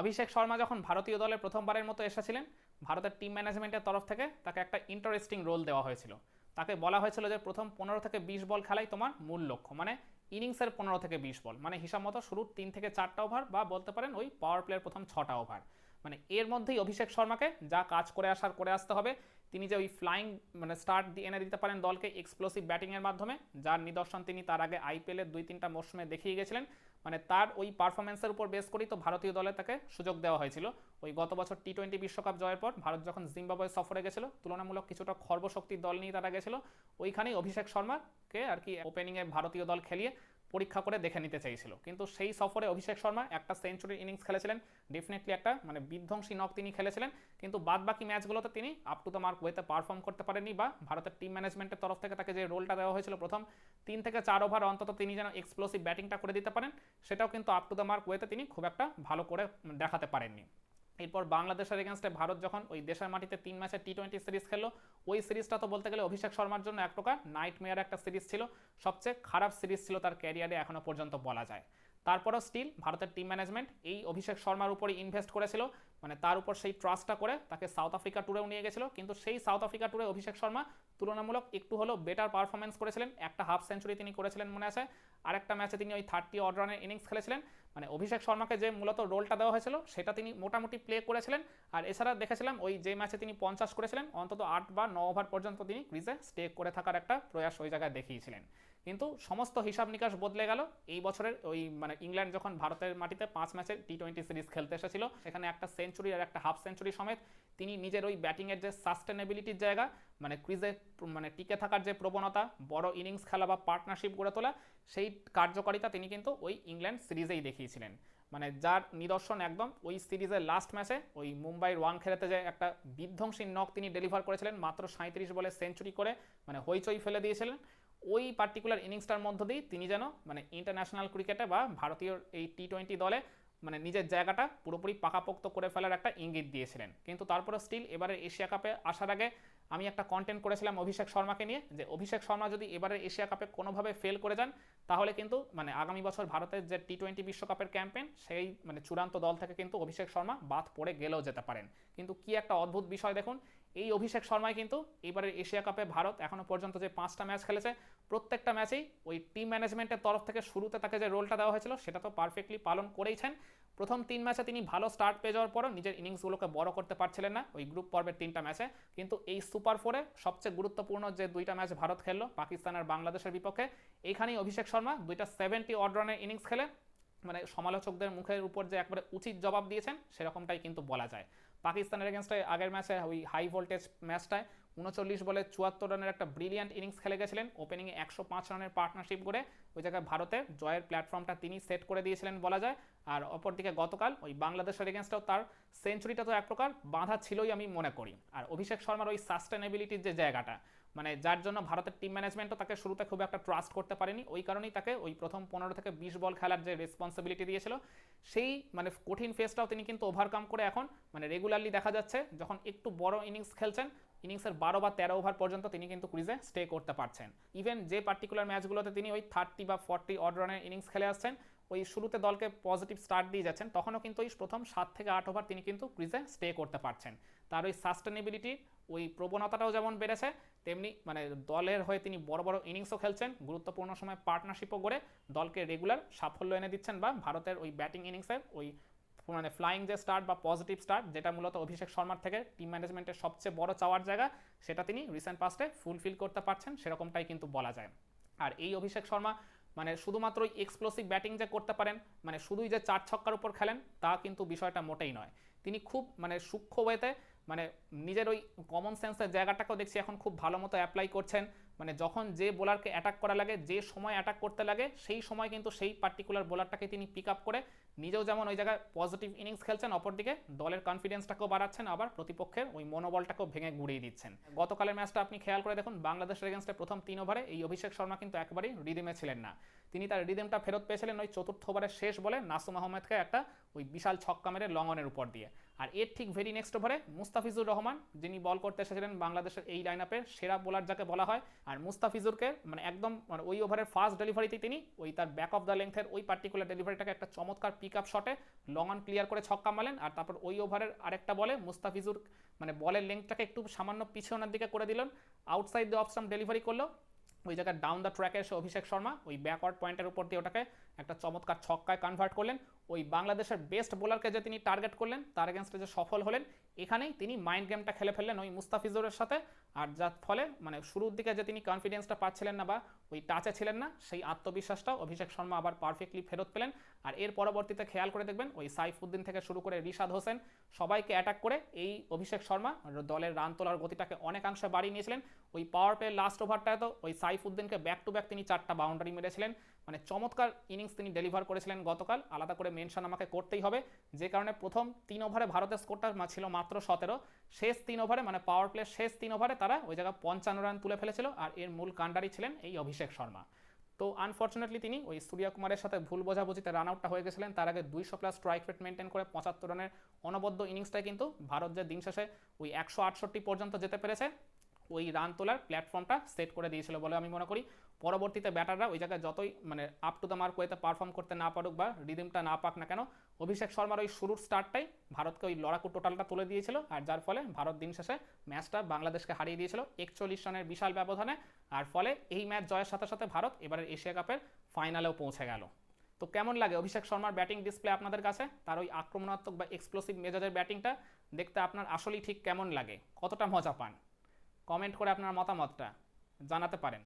অভিষেক শর্মা যখন ভারতীয় দলে প্রথমবারের মতো এসেছিলেন, ভারতের টিম ম্যানেজমেন্টের তরফ থেকে তাকে একটা ইন্টারেস্টিং রোল দেওয়া হয়েছিল। তাকে বলা হয়েছিল যে প্রথম পনেরো থেকে বিশ বল খেলাই তোমার মূল লক্ষ্য মানে ইনিংসের পনেরো থেকে বিশ বল মানে হিসাব মতো শুরুর তিন থেকে চারটা ওভার বা বলতে পারেন ওই পাওয়ার প্লেয়ার প্রথম ছটা ওভার মানে এর মধ্যেই অভিষেক শর্মাকে যা কাজ করে আসার করে আসতে হবে। তিনি যে ওই ফ্লাইং মানে স্টার্ট দিয়ে এনে দিতে পারেন দলকে এক্সপ্লোসিভ ব্যাটিংয়ের মাধ্যমে, যার নিদর্শন তিনি তার আগে আইপিএলের দুই, তিনটা মৌসুমে দেখিয়ে গেছিলেন। মানে তার ওই পারফরমেন্সের উপর বেস করেই তো ভারতীয় দলে তাকে সুযোগ দেওয়া হয়েছিল। ওই গত বছর টি টোয়েন্টি বিশ্বকাপ জয়ের পর ভারত যখন জিম্বাবুয়ে সফরে গেছিল, তুলনামূলক কিছুটা খর্বশক্তির দল নিয়ে তারা গেছিল, ওইখানেই অভিষেক শর্মাকে আর কি ওপেনিংয়ে ভারতীয় দল খেলিয়ে পরীক্ষা করে দেখে নিতে চাইছিল কিন্তু সেই সফরে অভিষেক শর্মা একটা সেঞ্চুরি ইনিংস খেলেছিলেন। ডেফিনেটলি একটা মানে বিধ্বংসী নক তিনি খেলেছিলেন। কিন্তু বাদ বাকি ম্যাচগুলোতে তিনি আপ টু দ্য মার্ক ওয়েতে পারফর্ম করতে পারেননি বা ভারতের টিম ম্যানেজমেন্টের তরফ থেকে তাকে যে রোলটা দেওয়া হয়েছিল প্রথম তিন থেকে চার ওভার অন্তত তিনি যেন এক্সপ্লোসিভ ব্যাটিংটা করে দিতে পারেন, সেটাও কিন্তু আপ টু দ্য মার্ক ওয়েতে তিনি খুব একটা ভালো করে দেখাতে পারেননি। এরপর বাংলাদেশের এগেনস্টে ভারত যখন ওই দেশের মাটিতে তিন ম্যাচে টি টোয়েন্টি সিরিজ খেললো, ওই সিরিজটা তো বলতে গেলে অভিষেক শর্মার জন্য এক প্রকার নাইট মেয়ার একটা সিরিজ ছিল। সবচেয়ে খারাপ সিরিজ ছিল তার ক্যারিয়ারে এখনও পর্যন্ত বলা যায়। তারপরও স্টিল ভারতের টিম ম্যানেজমেন্ট এই অভিষেক শর্মার উপরে ইনভেস্ট করেছিল। মানে তার উপর সেই ট্রাস্টটা করে তাকে সাউথ আফ্রিকা ট্যুরেও নিয়ে গেছিল। কিন্তু সেই সাউথ আফ্রিকা ট্যুরে অভিষেক শর্মা তুলনামূলক একটু হলেও বেটার পারফরমেন্স করেছিলেন। একটা হাফ সেঞ্চুরি তিনি করেছিলেন মনে আছে। আরেকটা ম্যাচে তিনি ওই থার্টি অড রানের ইনিংস খেলেছিলেন। মানে অভিষেক শর্মাকে যে মূলত রোলটা দেওয়া হয়েছিল, সেটা তিনি মোটামুটি প্লে করেছিলেন। আর এছাড়া দেখেছিলাম ওই যে ম্যাচে তিনি পঞ্চাশ করেছিলেন, অন্তত আট বা ন ওভার পর্যন্ত তিনি ক্রিজে স্টে করে থাকার একটা প্রয়াস ওই জায়গায় দেখিয়েছিলেন। কিন্তু সমস্ত হিসাব নিকাশ বদলে গেল। এই বছরের ওই মানে ইংল্যান্ড যখন ভারতের মাটিতে পাঁচ ম্যাচের টি টোয়েন্টি সিরিজ খেলতে এসেছিল, সেখানে একটা সেঞ্চুরি আর একটা হাফ সেঞ্চুরি সমেত তিনি নিজের ওই ব্যাটিংয়ের যে সাস্টেনেবিলিটির জায়গা মানে ক্রিজে মানে টিকে থাকার যে প্রবণতা, বড় ইনিংস খেলা বা পার্টনারশিপ গড়ে তোলা, সেই কার্যকারিতা তিনি কিন্তু ওই ইংল্যান্ড সিরিজেই দেখিয়েছিলেন। মানে যার নিদর্শন একদম ওই সিরিজের লাস্ট ম্যাচে ওই মুম্বাইয়ের ওয়ান খেলাতে যে একটা বিধ্বংসী নক তিনি ডেলিভার করেছিলেন, মাত্র সাঁত্রিশ বলে সেঞ্চুরি করে মানে হইচই ফেলে দিয়েছিলেন। ওই পার্টিকুলার ইনিংসটার মধ্য দিয়েই তিনি যেন মানে ইন্টারন্যাশনাল ক্রিকেটে বা ভারতীয় এই টি টোয়েন্টি দলে মানে নিজের জায়গাটা পুরোপুরি পাকাপোক্ত করে ফেলার একটা ইঙ্গিত দিয়েছিলেন। কিন্তু তারপরে স্টিল এবারে এশিয়া কাপে আসার আগে আমি একটা কন্টেন্ট করেছিলাম অভিষেক শর্মাকে নিয়ে যে অভিষেক শর্মা যদি এবারে এশিয়া কাপে কোনোভাবে ফেল করে যান, তাহলে কিন্তু মানে আগামী বছর ভারতের যে টি টোয়েন্টি বিশ্বকাপের ক্যাম্পেন সেই মানে চূড়ান্ত দল থেকে কিন্তু অভিষেক শর্মা বাদ পড়ে গেলেও যেতে পারেন। কিন্তু কি একটা অদ্ভুত বিষয় দেখুন, এই অভিষেক শর্মাই কিন্তু এবারের এশিয়া কাপে ভারত এখনও পর্যন্ত যে পাঁচটা ম্যাচ খেলেছে প্রত্যেকটা ম্যাচেই ওই টিম ম্যানেজমেন্টের তরফ থেকে শুরুতে তাকে যে রোলটা দেওয়া হয়েছিল, সেটা তো পারফেক্টলি পালন করেইছেন। প্রথম তিন ম্যাচে তিনি ভালো স্টার্ট পেয়ে যাওয়ার পরও নিজের ইনিংসগুলোকে বড় করতে পারছিলেন না ওই গ্রুপ পর্বের তিনটা ম্যাচে। কিন্তু এই সুপার ফোরে সবচেয়ে গুরুত্বপূর্ণ যে দুইটা ম্যাচ ভারত খেললো, পাকিস্তান আর বাংলাদেশের বিপক্ষে এইখানেই অভিষেক শর্মা দুইটা সেভেন্টি অড রানের ইনিংস খেলে মানে সমালোচকদের মুখের উপর যে একবারে উচিত জবাব দিয়েছেন, সেরকমটাই কিন্তু বলা যায়। পাকিস্তানের এগেনস্টে আগের ম্যাচে ওই হাই ভোল্টেজ ম্যাচটায় উনচল্লিশ বলে চুয়াত্তর রানের একটা ব্রিলিয়ান্ট ইনিংস খেলে গেছিলেন। ওপেনিংয়ে একশো পাঁচ রানের পার্টনারশিপ করে ওই জায়গায় ভারতে জয়ের প্ল্যাটফর্মটা তিনি সেট করে দিয়েছিলেন বলা যায়। আর অপরদিকে গতকাল ওই বাংলাদেশের এগেনস্টও তার সেঞ্চুরিটা তো এক প্রকার বাঁধা ছিলই আমি মনে করি। আর অভিষেক শর্মার ওই সাস্টেনেবিলিটির যে জায়গাটা মানে যার জন্য ভারতের টিম ম্যানেজমেন্টও তাকে শুরুতে খুব একটা ট্রাস্ট করতে পারেনি। ওই কারণেই তাকে ওই প্রথম পনেরো থেকে বিশ বল খেলার যে রেসপন্সিবিলিটি দিয়েছিল, সেই মানে কঠিন ফেসটাও তিনি কিন্তু ওভারকাম করে এখন মানে রেগুলারলি দেখা যাচ্ছে, যখন একটু বড় ইনিংস খেলছেন ইনিংসের বারো বা তেরো ওভার পর্যন্ত তিনি কিন্তু ক্রিজে স্টে করতে পারছেন। ইভেন যে পার্টিকুলার ম্যাচগুলোতে তিনি ওই থার্টি বা ফর্টি অড রানের ইনিংস খেলে আসছেন ওই শুরুতে দলকে পজিটিভ স্টার্ট দিয়ে যাচ্ছেন, তখনও কিন্তু ওই প্রথম সাত থেকে আট ওভার তিনি কিন্তু ক্রিজে স্টে করতে পারছেন। তার ওই সাস্টেনেবিলিটি ওই প্রবণতাটাও যেমন বেড়েছে, তেমনি মানে দলের হয়ে তিনি বড় বড় ইনিংসও খেলছেন, গুরুত্বপূর্ণ সময় পার্টনারশিপও করে দলকে রেগুলার সাফল্য এনে দিচ্ছেন বা ভারতের ওই ব্যাটিং ইনিংসের ওই মানে ফ্লাইং যে স্টার্ট বা পজিটিভ স্টার্ট যেটা মূলত অভিষেক শর্মার থেকে টিম ম্যানেজমেন্টের সবচেয়ে বড় চাওয়ার জায়গা, সেটা তিনি রিসেন্ট পাস্টে ফুলফিল করতে পারছেন, সেরকমটাই কিন্তু বলা যায়। আর এই অভিষেক শর্মা মানে শুধুমাত্র এক্সপ্লোসিভ ব্যাটিং যে করতে পারেন মানে শুধুই যে চার ছক্কার উপর খেলেন, তা কিন্তু বিষয়টা মোটেই নয়। তিনি খুব মানে সূক্ষ্ম ওয়েতে মানে নিজের ওই কমন সেন্সের জায়গাটাকেও দেখছি এখন খুব ভালো মতো অ্যাপ্লাই করছেন। মানে যখন যে বোলারকে অ্যাটাক করা লাগে, যে সময় অ্যাটাক করতে লাগে, সেই সময় কিন্তু সেই পার্টিকুলার বোলারটাকে তিনি পিক আপ করে নিজেও যেমন ওই জায়গায় পজিটিভ ইনিংস খেলছেন, অপরদিকে দলের কনফিডেন্সটাকেও বাড়াচ্ছেন, আবার প্রতিপক্ষের ওই মনোবলটাকেও ভেঙে গুড়িয়ে দিচ্ছেন। গতকালের ম্যাচটা আপনি খেয়াল করে দেখুন, বাংলাদেশের এগেনস্টে প্রথম তিন ওভারে এই অভিষেক শর্মা কিন্তু একেবারেই রিদিমে ছিলেন না। তিনি তার রিদিমটা ফেরত পেয়েছিলেন ওই চতুর্থ ওভারের শেষ বলে নাসুম আহমেদকে একটা ওই বিশাল ছক্কা মেরে লঙ্গনের উপর দিয়ে। আর এর ঠিক ভেরি নেক্সট ওভারে মুস্তাফিজুর রহমান, যিনি বল করতে এসেছিলেন বাংলাদেশের এই লাইন আপের সেরা বোলার যাকে বলা হয়, আর মুস্তাফিজুরকে মানে একদম মানে ওই ওভারের ফার্স্ট ডেলিভারিতে তিনি ওই তার ব্যাক অফ দ্য লেন্থের ওই পার্টিকুলার ডেলিভারিটাকে একটা চমৎকার পিক আপ শটে লং অন ক্লিয়ার করে ছক্কা মারলেন আর তারপর ওই ওভারের আরেকটা বলে মুস্তাফিজুর মানে বলের লেন্থটাকে একটু সামান্য পিছনের দিকে করে দিলেন আউটসাইড দ্য স্টাম্প ডেলিভারি করল, ওই জায়গায় ডাউন দ্য ট্র্যাকে এসে অভিষেক শর্মা ওই ব্যাকওয়ার্ড পয়েন্টের উপর দিয়ে ওটাকে একটা চমৎকার ছক্কায় কনভার্ট করলেন ওই বাংলাদেশের বেস্ট বোলারকে যে তিনি টার্গেট করলেন, তার এগেনস্টে যে সফল হলেন, এখানেই তিনি মাইন্ড গেমটা খেলে ফেললেন ওই মুস্তাফিজুরের সাথে। আর যার ফলে মানে শুরুর দিকে যে তিনি কনফিডেন্সটা পাচ্ছিলেন না বা ওই টাচে ছিলেন না, সেই আত্মবিশ্বাসটা অভিষেক শর্মা আবার পারফেক্টলি ফেরত পেলেন। আর এর পরবর্তীতে খেয়াল করে দেখবেন, ওই সাইফুদ্দিন থেকে শুরু করে রিশাদ হোসেন, সবাইকে অ্যাটাক করে এই অভিষেক শর্মা দলের রান তোলার গতিটাকে অনেকাংশে বাড়িয়ে নিয়েছিলেন। ওই পাওয়ার প্লে লাস্ট ওভারটায় তো ওই সাইফুদ্দিনকে ব্যাক টু ব্যাক তিনি চারটা বাউন্ডারি মেরেছিলেন। মানে চমৎকার ইনিংস তিনি ডেলিভার করেছিলেন গতকাল। আলাদা করে মেনশন আমাকে করতেই হবে। যে কারণে প্রথম তিন ওভারে ভারতের স্কোরটা ছিল মাত্র সতেরো। শেষ তিন ওভারে মানে পাওয়ার প্লে শেষ তিন ওভারে তারা ওই জায়গায় পঞ্চান্ন রান তুলে ফেলেছিল আর এর মূল কাণ্ডারি ছিলেন এই অভিষেক শর্মা। তো আনফর্চুনেটলি তিনি ওই সূর্যা কুমারের সাথে ভুল বোঝাবুঝিতে রান আউটটা হয়ে গেছিলেন। তার আগে দুইশো প্লাস স্ট্রাইক রেট মেনটেন করে পঁচাত্তর রানের অনবদ্য ইনিংসটাই কিন্তু ভারত যে দিন শেষে ওই একশো আটষট্টি পর্যন্ত যেতে পেরেছে, ওই রান তোলার প্ল্যাটফর্মটা সেট করে দিয়েছিল বলে আমি মনে করি। পরবর্তীতে ব্যাটাররা ওই জায়গায় যতই মানে আপ টু দ্য মার্ক ওয়েতে পারফর্ম করতে না পারুক বা রিদিমটা না পাক না কেন, অভিষেক শর্মার ওই শুরুর স্টার্টটাই ভারতকে ওই লড়াকু টোটালটা তুলে দিয়েছিল। আর যার ফলে ভারত দিন শেষে ম্যাচটা বাংলাদেশকে হারিয়ে দিয়েছিল একচল্লিশ রানের বিশাল ব্যবধানে। আর ফলে এই ম্যাচ জয়ের সাথে সাথে ভারত এবারের এশিয়া কাপের ফাইনালেও পৌঁছে গেল। তো কেমন লাগে অভিষেক শর্মার ব্যাটিং ডিসপ্লে আপনাদের কাছে? তার ওই আক্রমণাত্মক বা এক্সপ্লোসিভ মেজাজের ব্যাটিংটা দেখতে আপনার আসলেই ঠিক কেমন লাগে? কতটা মজা পান? কমেন্ট করে আপনার মতামতটা জানাতে পারেন।